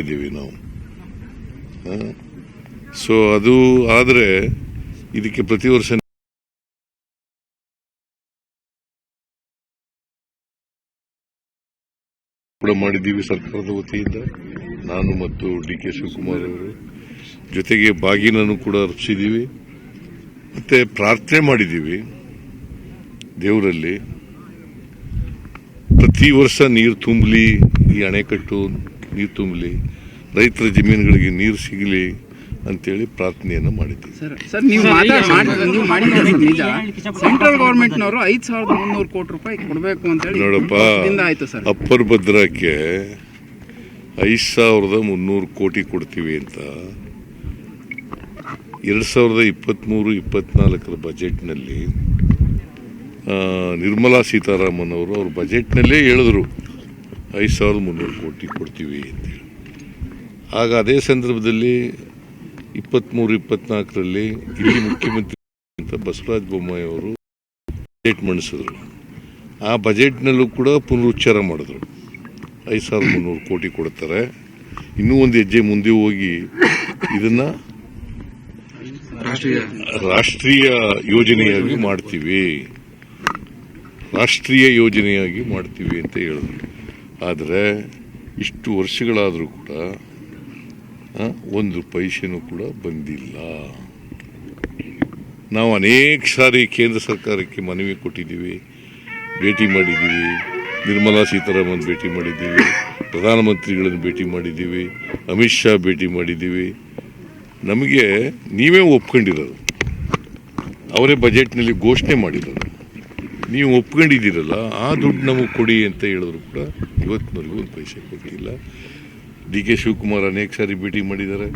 ಇದ್ದೀವಿ ನಾವು. ಸೊ ಅದು ಆದರೆ ಇದಕ್ಕೆ ಪ್ರತಿ ವರ್ಷ ಕೂಡ ಮಾಡಿದ್ದೀವಿ ಸರ್ಕಾರದ ವತಿಯಿಂದ. ನಾನು ಮತ್ತು ಡಿ ಕೆ ಶಿವಕುಮಾರ್ ಅವರು. ಜೊತೆಗೆ ಬಾಗಿನನ್ನು ಕೂಡ ರಚಿಸಿದ್ದೀವಿ ಮತ್ತೆ ಪ್ರಾರ್ಥನೆ ಮಾಡಿದ್ದೀವಿ ದೇವರಲ್ಲಿ. ಪ್ರತಿ ವರ್ಷ ನೀರು ತುಂಬಲಿ, ಈ ಅಣೆಕಟ್ಟು ನೀರು ತುಂಬಲಿ ರೈತರ ಜಮೀನುಗಳಿಗೆ ನೀರು ಸಿಗಲಿ ಅಂತೇಳಿ ಪ್ರಾರ್ಥನೆಯನ್ನು ಮಾಡಿದ್ದೀವಿ. ಸರ್ ಸರ್ ನೀವು ನಿಜ. ಸೆಂಟ್ರಲ್ ಗೌರ್ಮೆಂಟ್ನವರು ಐದು ಸಾವಿರದ ಮುನ್ನೂರು ಕೋಟಿ ರೂಪಾಯಿ ಕೊಡಬೇಕು ಅಂತ ಹೇಳಿ ನೋಡಪ್ಪ ಸರ್. ಅಪ್ಪರ್ ಭದ್ರಕ್ಕೆ ಐದು ಸಾವಿರದ ಮುನ್ನೂರು ಕೋಟಿ ಕೊಡ್ತೀವಿ ಅಂತ ಎರಡು ಸಾವಿರದ ಇಪ್ಪತ್ತ್ಮೂರು ಇಪ್ಪತ್ನಾಲ್ಕರ ಬಜೆಟ್ನಲ್ಲಿ ನಿರ್ಮಲಾ ಸೀತಾರಾಮನ್ ಅವರು ಅವ್ರ ಬಜೆಟ್ನಲ್ಲೇ ಹೇಳಿದ್ರು. ಐದು ಸಾವಿರದ ಮುನ್ನೂರು ಕೋಟಿ ಕೊಡ್ತೀವಿ ಅಂತೇಳಿ ಆಗ ಅದೇ ಸಂದರ್ಭದಲ್ಲಿ ಇಪ್ಪತ್ತ್ಮೂರು ಇಪ್ಪತ್ನಾಲ್ಕರಲ್ಲಿ ಇಲ್ಲಿ ಮುಖ್ಯಮಂತ್ರಿ ಅಂತ ಬಸವರಾಜ ಬೊಮ್ಮಾಯಿ ಅವರು ಬಜೆಟ್ ಮಂಡಿಸಿದ್ರು. ಆ ಬಜೆಟ್ನಲ್ಲೂ ಕೂಡ ಪುನರುಚ್ಚಾರ ಮಾಡಿದ್ರು. ಐದು ಸಾವಿರದ ಮುನ್ನೂರು ಕೋಟಿ ಕೊಡ್ತಾರೆ. ಇನ್ನೂ ಒಂದು ಹೆಜ್ಜೆ ಮುಂದೆ ಹೋಗಿ ಇದನ್ನು ರಾಷ್ಟ್ರೀಯ ಯೋಜನೆಯಾಗಿ ಮಾಡ್ತೀವಿ. ರಾಷ್ಟ್ರೀಯ ಯೋಜನೆಯಾಗಿ ಮಾಡ್ತೀವಿ ಅಂತ ಹೇಳಿದ್ರು. ಆದರೆ ಇಷ್ಟು ವರ್ಷಗಳಾದರೂ ಕೂಡ ಒಂದು ಪೈಸೆನೂ ಕೂಡ ಬಂದಿಲ್ಲ. ನಾವು ಅನೇಕ ಸಾರಿ ಕೇಂದ್ರ ಸರ್ಕಾರಕ್ಕೆ ಮನವಿ ಕೊಟ್ಟಿದ್ದೀವಿ, ಭೇಟಿ ಮಾಡಿದ್ದೀವಿ. ನಿರ್ಮಲಾ ಸೀತಾರಾಮನ್ ಭೇಟಿ ಮಾಡಿದ್ದೀವಿ, ಪ್ರಧಾನಮಂತ್ರಿಗಳನ್ನು ಭೇಟಿ ಮಾಡಿದ್ದೀವಿ, ಅಮಿತ್ ಶಾ ಭೇಟಿ ಮಾಡಿದ್ದೀವಿ. ನಮಗೆ ನೀವೇ ಒಪ್ಕೊಂಡಿರೋದು. ಅವರೇ ಬಜೆಟ್ನಲ್ಲಿ ಘೋಷಣೆ ಮಾಡಿರೋದು. ನೀವು ಒಪ್ಕೊಂಡಿದ್ದೀರಲ್ಲ, ಆ ದುಡ್ಡು ನಮಗೆ ಕೊಡಿ ಅಂತ ಹೇಳಿದ್ರು ಕೂಡ ಇವತ್ತಿನವರೆಗೂ ಒಂದು ಪೈಸೆ ಕೊಟ್ಟಿಲ್ಲ. ಡಿ ಕೆ ಶಿವಕುಮಾರ್ ಅನೇಕ ಸಾರಿ ಭೇಟಿ ಮಾಡಿದ್ದಾರೆ.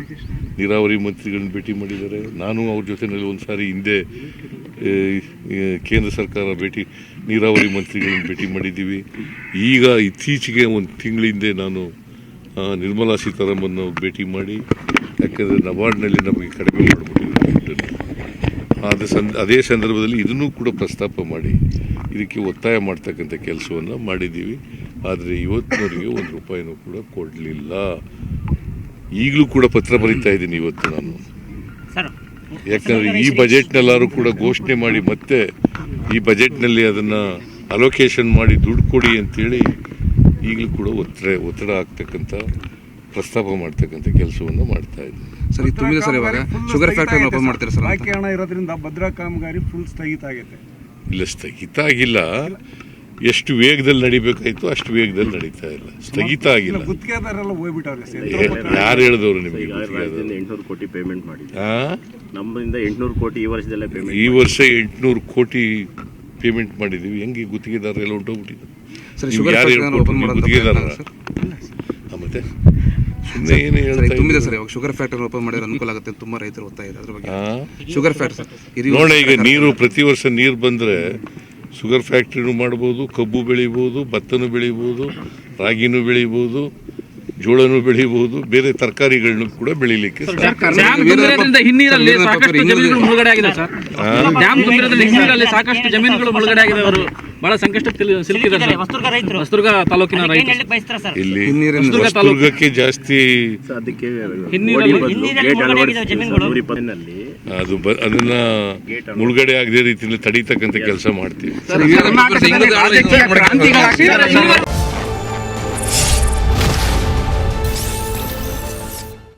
ನೀರಾವರಿ ಮಂತ್ರಿಗಳನ್ನ ಭೇಟಿ ಮಾಡಿದ್ದಾರೆ. ನಾನು ಅವ್ರ ಜೊತೆನಲ್ಲಿ ಒಂದು ಸಾರಿ ಹಿಂದೆ ಕೇಂದ್ರ ಸರ್ಕಾರ ಭೇಟಿ, ನೀರಾವರಿ ಮಂತ್ರಿಗಳನ್ನ ಭೇಟಿ ಮಾಡಿದ್ದೀವಿ. ಈಗ ಇತ್ತೀಚೆಗೆ ಒಂದು ತಿಂಗಳ ಹಿಂದೆ ನಾನು ನಿರ್ಮಲಾ ಸೀತಾರಾಮನ್ ಅವ್ರು ಭೇಟಿ ಮಾಡಿ, ಯಾಕೆಂದರೆ ನಬಾರ್ಡ್ನಲ್ಲಿ ನಮಗೆ ಕಡಿಮೆ ಮಾಡಿಬಿಟ್ಟಿದ್ದಾರೆ ಅದೇ ಸಂದ ಅದೇ ಸಂದರ್ಭದಲ್ಲಿ ಇದನ್ನೂ ಕೂಡ ಪ್ರಸ್ತಾಪ ಮಾಡಿ ಇದಕ್ಕೆ ಒತ್ತಾಯ ಮಾಡ್ತಕ್ಕಂಥ ಕೆಲಸವನ್ನು ಮಾಡಿದ್ದೀವಿ. ಆದರೆ ಇವತ್ತಿನವರಿಗೆ ಒಂದು ರೂಪಾಯಿನೂ ಕೂಡ ಕೊಡಲಿಲ್ಲ. ಈಗಲೂ ಕೂಡ ಪತ್ರ ಬರೀತಾ ಇದ್ದೀನಿ ಇವತ್ತು ನಾನು. ಯಾಕಂದರೆ ಈ ಬಜೆಟ್ನಲ್ಲಾದರೂ ಕೂಡ ಘೋಷಣೆ ಮಾಡಿ ಮತ್ತೆ ಈ ಬಜೆಟ್ನಲ್ಲಿ ಅದನ್ನು ಅಲೋಕೇಶನ್ ಮಾಡಿ ದುಡ್ಡು ಕೊಡಿ ಅಂತೇಳಿ ಈಗಲೂ ಕೂಡ ಒತ್ತಡ ಒತ್ತಡ ಆಗ್ತಕ್ಕಂಥ ಪ್ರಸ್ತಾಪ ಮಾಡ್ತಕ್ಕಂಥ ಕೆಲಸವನ್ನು ಮಾಡ್ತಾ ಇದ್ದೀನಿ. ಸರ್ ಇದು ತುಂಬಿದೆ ಸರ್ ಇವಾಗ ಶುಗರ್ ಫ್ಯಾಕ್ಟರಿ ಓಪನ್ ಮಾಡ್ತೀರಾ ಸರ್ ಅಂತ? ಬಾಕಿ ಹಣ ಇರೋದ್ರಿಂದ ಭದ್ರಾ ಕಾಮಗಾರಿ ಫುಲ್ ಸ್ಥಗಿತ ಆಗೈತೆ ಇಲ್ಲ ಸ್ಥಗಿತ ಆಗಿಲ್ಲ. ಎಷ್ಟು ವೇಗದಲ್ಲಿ ನಡಿಬೇಕಾಯ್ತು ಅಷ್ಟು ವೇಗದಲ್ಲಿ ನಡೀತಾ ಇಲ್ಲ. ಸ್ಥಗಿತ ಆಗಿಲ್ಲ. ಗುತ್ತಿಗೆದಾರೆಲ್ಲ ಹೋಗ್ಬಿಟ್ಟವ್ರೆ ಯಾರು ಹೇಳಿದವರು ನಿಮಗೆ ರಾಜ್ಯದಿಂದ ಎಂಟ್ನೂರು ಕೋಟಿ ಪೇಮೆಂಟ್ ಮಾಡಿ ನಮ್ಮಿಂದ ಎಂಟ್ನೂರು ಕೋಟಿ ಈ ವರ್ಷದಲ್ಲೇ ಪೇಮೆಂಟ್ ಈ ವರ್ಷ ಎಂಟುನೂರು ಕೋಟಿ ಪೇಮೆಂಟ್ ಮಾಡಿದೀವಿ. ಹೆಂಗೆ ಗುತ್ತಿಗೆದಾರ ಎಲ್ಲ ಹೊಂಟೋಗ್ಬಿಟ್ಟಿದ್ರು ಸರ್ ಶುಗರ್ ಯಾರು ಸರ್? ಆ, ಮತ್ತೆ? ಏನು ಹೇಳ್ತಾ ತುಂಬಿದೆ? ಸರ್ ಇವಾಗ ಶುಗರ್ ಫ್ಯಾಕ್ಟರಿ ಓಪನ್ ಮಾಡಿದ್ರೆ ಅನುಕೂಲ ಆಗುತ್ತೆ ಅಂತ ತುಂಬಾ ರೈತರು ಒತ್ತಾಯ ಇದೆ ಅದ್ರ ಬಗ್ಗೆ ಶುಗರ್ ಫ್ಯಾಕ್ಟರಿ ನೋಡಿ ಈಗ ನೀರು ಪ್ರತಿ ವರ್ಷ ನೀರು ಬಂದ್ರೆ ಶುಗರ್ ಫ್ಯಾಕ್ಟ್ರಿನೂ ಮಾಡ್ಬೋದು ಕಬ್ಬು ಬೆಳಿಬೋದು ಭತ್ತನೂ ಬೆಳಿಬೋದು ರಾಗಿನೂ ಬೆಳಿಬೋದು ಜೋಳನೂ ಬೆಳಿಬೋದು ಬೇರೆ ತರಕಾರಿಗಳನ್ನು ಕೂಡ ಬೆಳಿಲಿಕ್ಕೆ ಸಾಕಷ್ಟು ಜಮೀನುಗಳು ಮುಳುಗಡೆ ಆಗಿದೆ ಅವರು. ಬಹಳ ಸಂಕಷ್ಟಕ್ಕೆ ಜಾಸ್ತಿ ಅದು ಬ- ಅದನ್ನ ಮುಳುಗಡೆ ಆಗದೆ ರೀತಿಯಲ್ಲಿ ತಡೀತಕ್ಕಂಥ ಕೆಲಸ ಮಾಡ್ತೀವಿ.